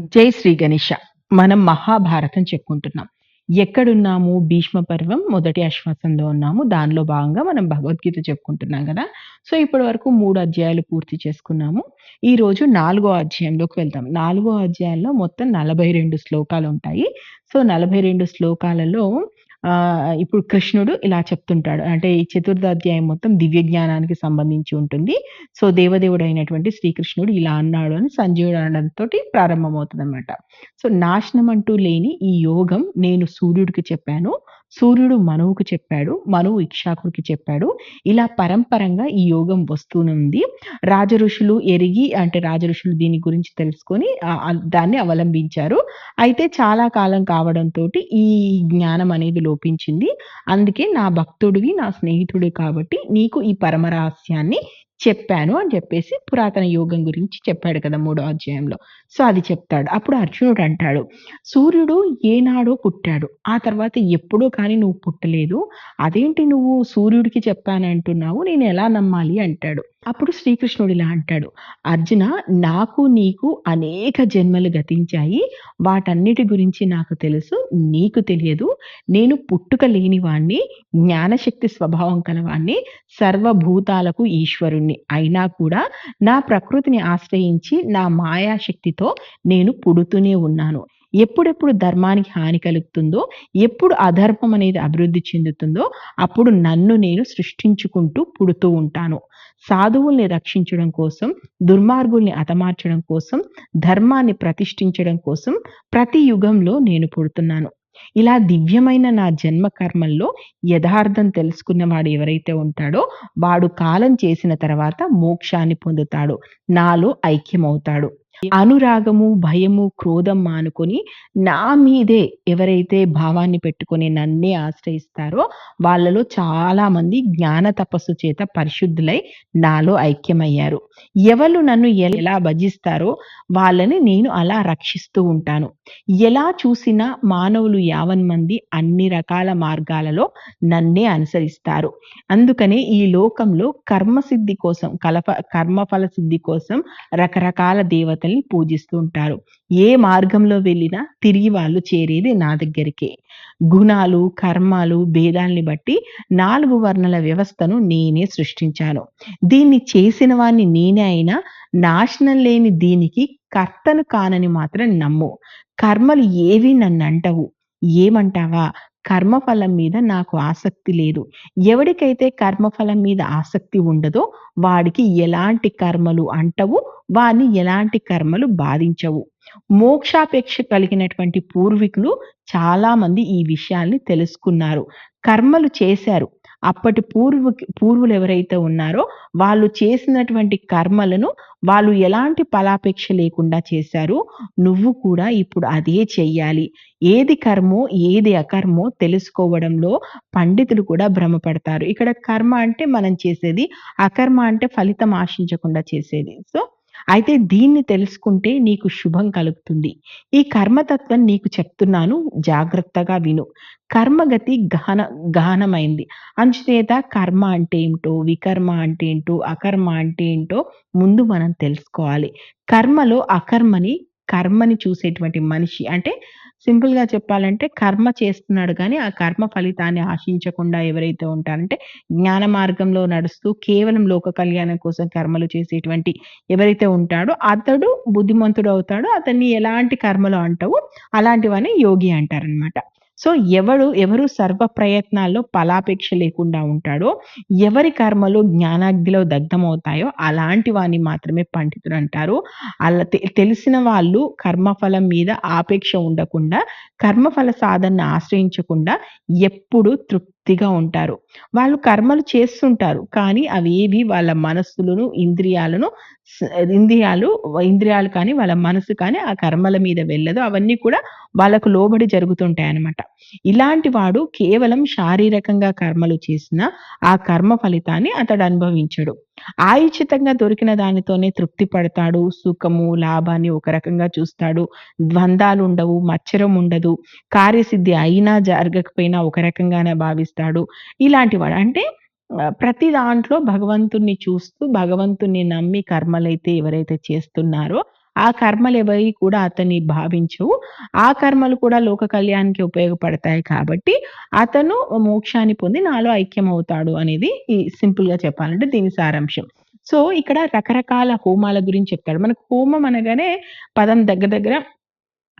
జై శ్రీ గణేష మనం మహాభారతం చెప్పుకుంటున్నాం. ఎక్కడున్నాము? భీష్మ పర్వం మొదటి ఆశ్వాసంలో ఉన్నాము. దానిలో భాగంగా మనం భగవద్గీత చెప్పుకుంటున్నాం కదా. సో ఇప్పటి వరకు మూడు అధ్యాయాలు పూర్తి చేసుకున్నాము. ఈ రోజు నాలుగో అధ్యాయంలోకి వెళ్తాం నాలుగో అధ్యాయంలో మొత్తం నలభై రెండు శ్లోకాలు ఉంటాయి. సో నలభై రెండు శ్లోకాలలో ఇప్పుడు కృష్ణుడు ఇలా చెప్తుంటాడు. అంటే ఈ చతుర్థ అధ్యాయం మొత్తం దివ్య జ్ఞానానికి సంబంధించి ఉంటుంది. సో దేవదేవుడు అయినటువంటి శ్రీకృష్ణుడు ఇలా అన్నాడు అని సంజీవుడు అనడంతో ప్రారంభమవుతుంది అనమాట సో నాశనం అంటూ లేని ఈ యోగం నేను సూర్యుడికి చెప్పాను. సూర్యుడు మనువుకు చెప్పాడు మనువు ఇక్షాకుడికి చెప్పాడు ఇలా పరంపరంగా ఈ యోగం వస్తూనుంది రాజఋషులు ఎరిగి అంటే రాజ ఋషులు దీని గురించి తెలుసుకొని దాన్ని అవలంబించారు. అయితే చాలా కాలం కావడంతో ఈ జ్ఞానం అనేది లోపించింది. అందుకే నా భక్తుడివి నా స్నేహితుడు కాబట్టి నీకు ఈ పరమరహస్యాన్ని చెప్పాను అని చెప్పేసి పురాతన యోగం గురించి చెప్పాడు కదా మూడో అధ్యాయంలో. సో అది చెప్తాడు. అప్పుడు అర్జునుడు అంటాడు సూర్యుడు ఏనాడో పుట్టాడు. ఆ తర్వాత ఎప్పుడో కానీ నువ్వు పుట్టలేదు. అదేంటి నువ్వు సూర్యుడికి చెప్పానంటున్నావు నేను ఎలా నమ్మాలి? అంటాడు. అప్పుడు శ్రీకృష్ణుడు ఇలా అంటాడు అర్జున నాకు నీకు అనేక జన్మలు గతించాయి. వాటన్నిటి గురించి నాకు తెలుసు. నీకు తెలియదు. నేను పుట్టుక లేనివాణ్ణి జ్ఞానశక్తి స్వభావం కలవాణ్ణి సర్వభూతాలకు ఈశ్వరుణ్ణి. అయినా కూడా నా ప్రకృతిని ఆశ్రయించి నా మాయాశక్తితో నేను పుడుతూనే ఉన్నాను. ఎప్పుడెప్పుడు ధర్మానికి హాని కలుగుతుందో ఎప్పుడు అధర్మం అనేది అభివృద్ధి చెందుతుందో అప్పుడు నన్ను నేను సృష్టించుకుంటూ పుడుతూ ఉంటాను. సాధువుల్ని రక్షించడం కోసం దుర్మార్గుల్ని అతమార్చడం కోసం ధర్మాన్ని ప్రతిష్ఠించడం కోసం ప్రతి యుగంలో నేను పుడుతున్నాను. ఇలా దివ్యమైన నా జన్మ కర్మల్లో యథార్థం తెలుసుకున్నవాడు ఎవరైతే ఉంటాడో వాడు కాలం చేసిన తర్వాత మోక్షాన్ని పొందుతాడు. నాలో ఐక్యమవుతాడు. అనురాగము భయము క్రోధం మానుకొని నా మీదే ఎవరైతే భావాన్ని పెట్టుకొని నన్నే ఆశ్రయిస్తారో వాళ్ళలో చాలా మంది జ్ఞాన తపస్సు చేత పరిశుద్ధులై నాలో ఐక్యమయ్యారు. ఎవరు నన్ను ఎలా భజిస్తారో వాళ్ళని నేను అలా రక్షిస్తూ ఉంటాను. ఎలా చూసినా మానవులు యావన్ మంది అన్ని రకాల మార్గాలలో నన్నే అనుసరిస్తారు. అందుకనే ఈ లోకంలో కర్మసిద్ధి కోసం కలప కర్మఫల సిద్ధి కోసం రకరకాల దేవతల్ని పూజిస్తూ ఉంటారు. ఏ మార్గంలో వెళ్ళినా తిరిగి వాళ్ళు చేరేది నా దగ్గరికే. గుణాలు కర్మాలు భేదాల్ని బట్టి నాలుగు వర్ణల వ్యవస్థను నేనే సృష్టించాను. దీన్ని చేసిన వాణ్ణి నేనే అయినా నాశనం లేని దీనికి కర్తను కానని మాత్రం నమ్ము. కర్మలు ఏవి నన్ను అంటవు ఏమంటావా? కర్మఫలం మీద నాకు ఆసక్తి లేదు. ఎవడికైతే కర్మఫలం మీద ఆసక్తి ఉండదో వాడికి ఎలాంటి కర్మలు అంటవు వారిని ఎలాంటి కర్మలు బాధించవు. మోక్షాపేక్ష కలిగినటువంటి పూర్వీకులు చాలా మంది ఈ విషయాల్ని తెలుసుకున్నారు. కర్మలు చేశారు. అప్పటి పూర్వ పూర్వులు ఎవరైతే ఉన్నారో వాళ్ళు చేసినటువంటి కర్మలను వాళ్ళు ఎలాంటి ఫలాపేక్ష లేకుండా చేశారు నువ్వు కూడా ఇప్పుడు అదే చెయ్యాలి. ఏది కర్మో ఏది అకర్మో తెలుసుకోవడంలో పండితులు కూడా భ్రమపడతారు. ఇక్కడ కర్మ అంటే మనం చేసేది అకర్మ అంటే ఫలితం ఆశించకుండా చేసేది. సో అయితే దీన్ని తెలుసుకుంటే నీకు శుభం కలుగుతుంది. ఈ కర్మతత్వం నీకు చెప్తున్నాను జాగ్రత్తగా విను. కర్మగతి గహన గహనమైంది అంచుచేత కర్మ అంటే ఏమిటో వికర్మ అంటే ఏంటో అకర్మ అంటే ఏంటో ముందు మనం తెలుసుకోవాలి. కర్మలో అకర్మని కర్మని చూసేటువంటి మనిషి అంటే సింపుల్గా చెప్పాలంటే కర్మ చేస్తున్నాడు కానీ ఆ కర్మ ఫలితాన్ని ఆశించకుండా ఎవరైతే ఉంటారంటే జ్ఞాన మార్గంలో నడుస్తూ కేవలం లోక కళ్యాణం కోసం కర్మలు చేసేటువంటి ఎవరైతే ఉంటాడో అతడు బుద్ధిమంతుడు అవుతాడో. అతన్ని ఎలాంటి కర్మలు అంటావు అలాంటివని యోగి అంటారనమాట సో ఎవడు ఎవరు సర్వ ప్రయత్నాల్లో ఫలాపేక్ష లేకుండా ఉంటాడో ఎవరి కర్మలు జ్ఞానాగ్నిలో దగ్ధమవుతాయో అలాంటి వాని మాత్రమే పండితుడు అంటారు. అలా తె- తెలిసిన వాళ్ళు కర్మఫలం మీద ఆపేక్ష ఉండకుండా కర్మఫల సాధనను ఆశ్రయించకుండా ఎప్పుడు భక్తిగా ఉంటారు. వాళ్ళు కర్మలు చేస్తుంటారు. కానీ అవి ఏవి? వాళ్ళ మనస్సులను ఇంద్రియాలను ఇంద్రియాలు ఇంద్రియాలు కానీ వాళ్ళ మనసు కానీ ఆ కర్మల మీద వెళ్ళదు. అవన్నీ కూడా వాళ్ళకు లోబడి జరుగుతుంటాయి అన్నమాట ఇలాంటి వాడు కేవలం శారీరకంగా కర్మలు చేసిన ఆ కర్మ ఫలితాన్ని అతడు అనుభవించడు. ఆయుచితంగా దొరికిన దానితోనే తృప్తి పడతాడు సుఖము లాభాన్ని ఒక రకంగా చూస్తాడు. ద్వంద్వాలు ఉండవు మచ్చరం ఉండదు కార్యసిద్ధి అయినా జరగకపోయినా ఒక రకంగానే భావిస్తాడు. ఇలాంటి వాడు అంటే ప్రతి దాంట్లో భగవంతుణ్ణి చూస్తూ భగవంతుణ్ణి నమ్మి కర్మలైతే ఎవరైతే చేస్తున్నారో ఆ కర్మలు ఎవరి కూడా అతన్ని భావించవు. ఆ కర్మలు కూడా లోక కళ్యాణానికి ఉపయోగపడతాయి కాబట్టి, అతను మోక్షాన్ని పొంది నాలో ఐక్యం అవుతాడు అనేది ఈ సింపుల్గా చెప్పాలంటే దీని సారాంశం. సో, ఇక్కడ రకరకాల హోమాల గురించి చెప్తాడు. మనకు హోమం అనగానే పదం దగ్గర దగ్గర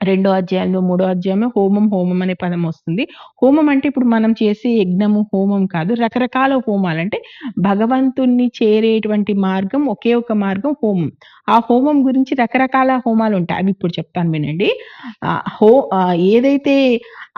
రెండో అధ్యాయంలో, మూడో అధ్యాయంలో హోమం, హోమం అనే పదం వస్తుంది. హోమం అంటే ఇప్పుడు మనం చేసే యజ్ఞము, హోమం కాదు. రకరకాల హోమాలు అంటే భగవంతుణ్ణి చేరేటువంటి మార్గం ఒకే ఒక మార్గం హోమం. ఆ హోమం గురించి రకరకాల హోమాలు ఉంటాయి అవి ఇప్పుడు చెప్తాను వినండి. హో ఏదైతే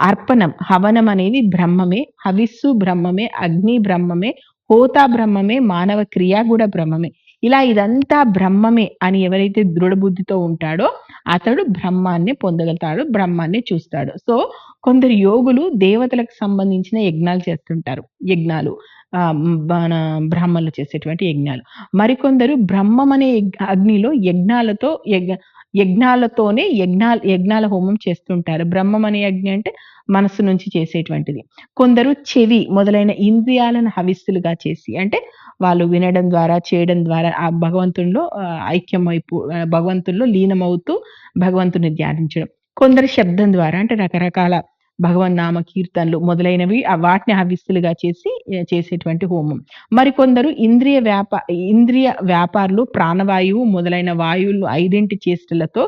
అర్పణం, హవనం అనేది బ్రహ్మమే, హవిస్సు బ్రహ్మమే, అగ్ని బ్రహ్మమే, హోత బ్రహ్మమే, మానవ క్రియ కూడా బ్రహ్మమే. ఇలా ఇదంతా బ్రహ్మమే అని ఎవరైతే దృఢబుద్ధితో ఉంటాడో, అతడు బ్రహ్మాన్ని పొందగలుగుతాడు. బ్రహ్మాన్ని చూస్తాడు. సో, కొందరు యోగులు దేవతలకు సంబంధించిన యజ్ఞాలు చేస్తుంటారు. యజ్ఞాలు ఆ మన బ్రాహ్మణులు చేసేటువంటి యజ్ఞాలు. మరికొందరు బ్రహ్మం అనే అగ్నిలో యజ్ఞాలతో యజ్ఞ యజ్ఞాలతోనే యజ్ఞ యజ్ఞాల హోమం చేస్తుంటారు. బ్రహ్మం అనే యజ్ఞ అంటే మనస్సు నుంచి చేసేటువంటిది. కొందరు చెవి మొదలైన ఇంద్రియాలను హవిస్సులుగా చేసి అంటే వాళ్ళు వినడం ద్వారా, చేయడం ద్వారా ఆ భగవంతుల్లో ఐక్యం ఐక్యమైపు భగవంతుల్లో లీనమవుతూ భగవంతుని ధ్యానించడం. కొందరు శబ్దం ద్వారా అంటే రకరకాల భగవన్ నామ కీర్తనలు మొదలైనవి వాటిని హవిస్సులుగా చేసి చేసేటువంటి హోమం. మరికొందరు ఇంద్రియ వ్యాప ఇంద్రియ వ్యాపారులు ప్రాణవాయువు మొదలైన వాయువులు ఐడెంటి చేష్టలతో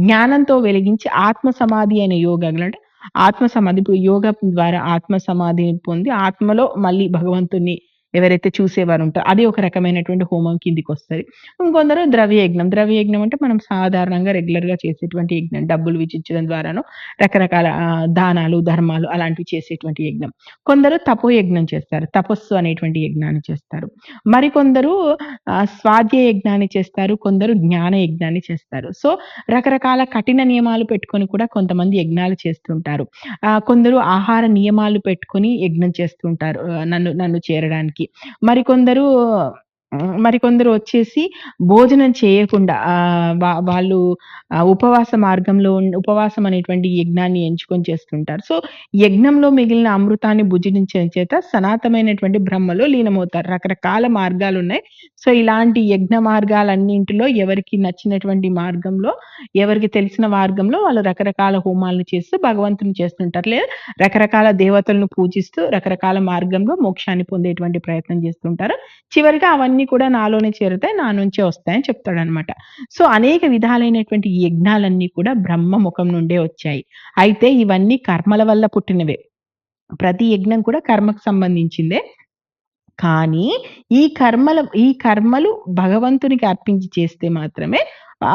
జ్ఞానంతో వెలిగించి ఆత్మ సమాధి అనే యోగాలు అంటే ఆత్మ సమాధి ఇప్పుడు యోగం ద్వారా ఆత్మ సమాధిని పొంది ఆత్మలో మళ్ళీ భగవంతుని ఎవరైతే చూసేవారు ఉంటారో అది ఒక రకమైనటువంటి హోమం కిందికొస్తది. ఇంకొందరు ద్రవ్యయజ్ఞం. ద్రవ్యయజ్ఞం అంటే మనం సాధారణంగా రెగ్యులర్‌గా చేసేటువంటి యజ్ఞం. డబ్బులు విచించడం ద్వారానో రకరకాల దానాలు, ధర్మాలు అలాంటివి చేసేటువంటి యజ్ఞం. కొందరు తపో యజ్ఞం చేస్తారు. తపస్సు అనేటువంటి యజ్ఞాన్ని చేస్తారు. మరికొందరు స్వాధ్య యజ్ఞాన్ని చేస్తారు. కొందరు జ్ఞాన యజ్ఞాన్ని చేస్తారు. సో, రకరకాల కఠిన నియమాలు పెట్టుకొని కూడా కొంతమంది యజ్ఞాలు చేస్తుంటారు. కొందరు ఆహార నియమాలు పెట్టుకొని యజ్ఞం చేస్తుంటారు. నన్ను నన్ను చేరడానికి. మరికొందరు మరికొందరు వచ్చేసి భోజనం చేయకుండా ఆ వా వాళ్ళు ఉపవాస మార్గంలో ఉపవాసం అనేటువంటి యజ్ఞాన్ని ఎంచుకొని చేస్తుంటారు. సో, యజ్ఞంలో మిగిలిన అమృతాన్ని భుజించడం చేత సనాతమైనటువంటి బ్రహ్మలో లీనమవుతారు. రకరకాల మార్గాలు ఉన్నాయి సో, ఇలాంటి యజ్ఞ మార్గాలన్నింటిలో ఎవరికి నచ్చినటువంటి మార్గంలో, ఎవరికి తెలిసిన మార్గంలో వాళ్ళు రకరకాల హోమాలను చేస్తూ భగవంతుని చేస్తుంటారు. లేదా రకరకాల దేవతలను పూజిస్తూ రకరకాల మార్గంలో మోక్షాన్ని పొందేటువంటి ప్రయత్నం చేస్తుంటారు. చివరిగా అవన్నీ కూడా నాలోనే చేరుతాయి. నా నుంచే వస్తాయని చెప్తాడనమాట. సో, అనేక విధాలైనటువంటి ఈ యజ్ఞాలన్నీ కూడా బ్రహ్మ ముఖం నుండే వచ్చాయి. అయితే ఇవన్నీ కర్మల వల్ల పుట్టినవే. ప్రతి యజ్ఞం కూడా కర్మకు సంబంధించిందే. కానీ ఈ కర్మల ఈ కర్మలు భగవంతునికి అర్పించి చేస్తే మాత్రమే ఆ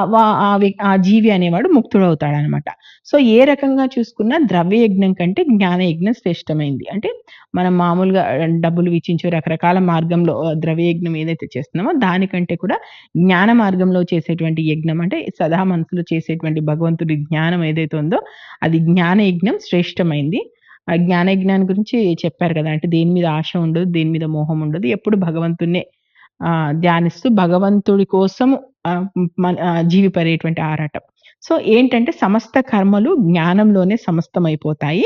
జీవి ఆ జీవి అనేవాడు ముక్తుడవుతాడనమాట. సో, ఏ రకంగా చూసుకున్నా ద్రవ్యయజ్ఞం కంటే జ్ఞాన యజ్ఞం శ్రేష్టమైంది. అంటే మనం మామూలుగా డబ్బులు వీచించే రకరకాల మార్గంలో ద్రవ్య యజ్ఞం ఏదైతే చేస్తున్నామో దానికంటే కూడా జ్ఞాన మార్గంలో చేసేటువంటి యజ్ఞం అంటే సదా మనసులో చేసేటువంటి భగవంతుడి జ్ఞానం ఏదైతే ఉందో అది జ్ఞాన యజ్ఞం శ్రేష్టమైంది. ఆ జ్ఞానయజ్ఞాన్ని గురించి చెప్పారు కదా! అంటే దేని మీద ఆశ ఉండదు. దేని మీద మోహం ఉండదు. ఎప్పుడు భగవంతుడినే ఆ ధ్యానిస్తూ భగవంతుడి కోసం మన జీవిపడేటువంటి ఆరాటం. సో, ఏంటంటే సమస్త కర్మలు జ్ఞానంలోనే సమస్తమైపోతాయి.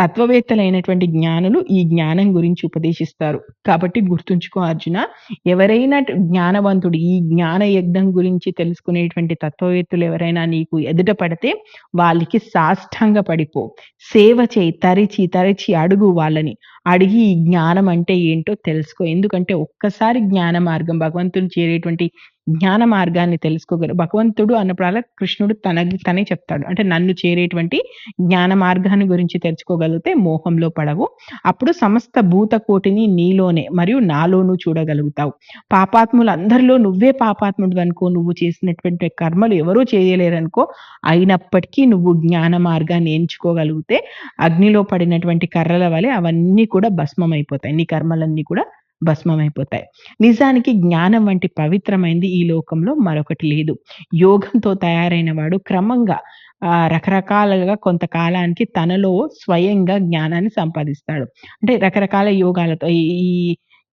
తత్వవేత్తలైనటువంటి జ్ఞానులు ఈ జ్ఞానం గురించి ఉపదేశిస్తారు. కాబట్టి గుర్తుంచుకో అర్జున ఎవరైనా జ్ఞానవంతుడు ఈ జ్ఞాన యజ్ఞం గురించి తెలుసుకునేటువంటి తత్వవేత్తలు ఎవరైనా నీకు ఎదుట పడితే వాళ్ళకి సాష్టాంగ పడిపో. సేవ చేయి. తరిచి, తరిచి అడుగు వాళ్ళని. అడిగి ఈ జ్ఞానం అంటే ఏంటో తెలుసుకో. ఎందుకంటే ఒక్కసారి జ్ఞాన మార్గం భగవంతుని చేరేటువంటి జ్ఞాన మార్గాన్ని తెలుసుకోగలరు భగవంతుడు అన్నప్పుడల్లా కృష్ణుడు తన తనే చెప్తాడు. అంటే నన్ను చేరేటువంటి జ్ఞాన మార్గాన్ని గురించి తెలుసుకోగలిగితే మోహంలో పడవు. అప్పుడు సమస్త భూతకోటిని నీలోనే మరియు నాలోనూ చూడగలుగుతావు. పాపాత్ములందరిలో నువ్వే పాపాత్ముడు అనుకో నువ్వు చేసినటువంటి కర్మలు ఎవరూ చేయలేరనుకో. అయినప్పటికీ నువ్వు జ్ఞాన మార్గాన్ని ఎంచుకోగలిగితే అగ్నిలో పడినటువంటి కర్రల వలె అవన్నీ కూడా భస్మం అయిపోతాయి నీ కర్మలన్నీ కూడా భస్మమైపోతాయి. నిజానికి జ్ఞానం వంటి పవిత్రమైంది ఈ లోకంలో మరొకటి లేదు. యోగంతో తయారైన వాడు క్రమంగా ఆహ్, రకరకాలుగా కొంతకాలానికి తనలో స్వయంగా జ్ఞానాన్ని సంపాదిస్తాడు. అంటే రకరకాల యోగాలతో ఈ ఈ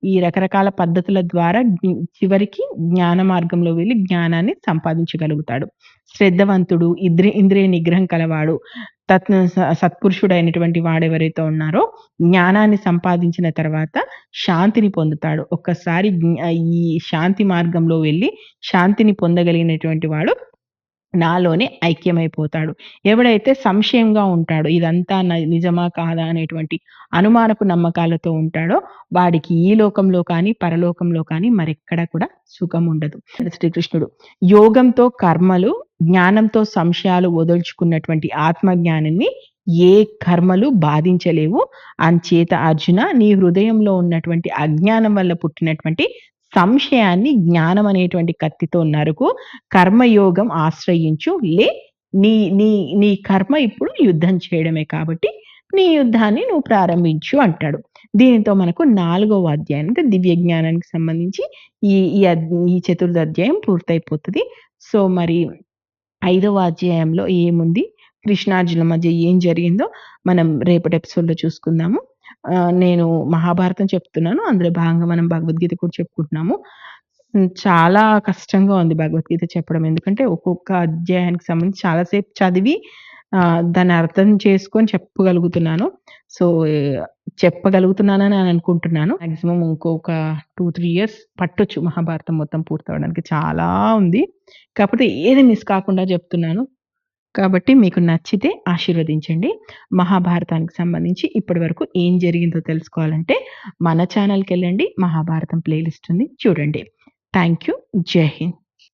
ఈ రకరకాల పద్ధతుల ద్వారా చివరికి జ్ఞాన మార్గంలో వెళ్ళి జ్ఞానాన్ని సంపాదించగలుగుతాడు. శ్రద్ధవంతుడు, ఇంద్రి ఇంద్రియ నిగ్రహం కలవాడు, తత్ స సత్పురుషుడైనటువంటి వాడెవరైతే ఉన్నారో జ్ఞానాన్ని సంపాదించిన తర్వాత శాంతిని పొందుతాడు. ఒక్కసారి ఈ శాంతి మార్గంలో వెళ్ళి శాంతిని పొందగలిగినటువంటి వాడు నాలోనే ఐక్యమైపోతాడు. ఎవడైతే సంశయంగా ఉంటాడో ఇదంతా న నిజమా? కాదా? అనేటువంటి అనుమానపు నమ్మకాలతో ఉంటాడో వాడికి ఈ లోకంలో కానీ, పరలోకంలో కానీ మరెక్కడ కూడా సుఖం ఉండదు శ్రీకృష్ణుడు యోగంతో కర్మలు, జ్ఞానంతో సంశయాలు వదులుచుకున్నటువంటి ఆత్మజ్ఞానాన్ని ఏ కర్మలు బాధించలేవు. అంచేత అర్జున నీ హృదయంలో ఉన్నటువంటి అజ్ఞానం వల్ల పుట్టినటువంటి సంశయాన్ని జ్ఞానం అనేటువంటి కత్తితో నరుకు కర్మయోగం ఆశ్రయించు. లే నీ నీ నీ కర్మ ఇప్పుడు యుద్ధం చేయడమే కాబట్టి నీ యుద్ధాన్ని నువ్వు ప్రారంభించు అంటాడు. దీనితో మనకు నాలుగవ అధ్యాయం అంటే దివ్య జ్ఞానానికి సంబంధించి ఈ ఈ ఈ చతుర్థ అధ్యాయం పూర్తయిపోతుంది సో, మరి ఐదవ అధ్యాయంలో ఏముంది? కృష్ణార్జుల మధ్య ఏం జరిగిందో మనం రేపటి ఎపిసోడ్‌లో చూసుకుందాము. నేను మహాభారతం చెప్తున్నాను. అందులో భాగంగా మనం భగవద్గీత కూడా చెప్పుకుంటున్నాము. చాలా కష్టంగా ఉంది భగవద్గీత చెప్పడం. ఎందుకంటే ఒక్కొక్క అధ్యాయానికి సంబంధించి చాలాసేపు చదివి ఆహ్, దాన్ని అర్థం చేసుకొని చెప్పగలుగుతున్నాను. సో, చెప్పగలుగుతున్నానని అనుకుంటున్నాను. మాక్సిమం ఇంకొక 2, 3 ఇయర్స్ పట్టొచ్చు మహాభారతం మొత్తం పూర్తవ్వడానికి. చాలా ఉంది. కాకపోతే ఏది మిస్ కాకుండా చెప్తున్నాను. కాబట్టి మీకు నచ్చితే ఆశీర్వదించండి. మహాభారతానికి సంబంధించి ఇప్పటి వరకు ఏం జరిగిందో తెలుసుకోవాలంటే మన ఛానెల్‌కెళ్ళండి. మహాభారతం ప్లేలిస్ట్ ఉంది చూడండి. Thank you. జై హింద్.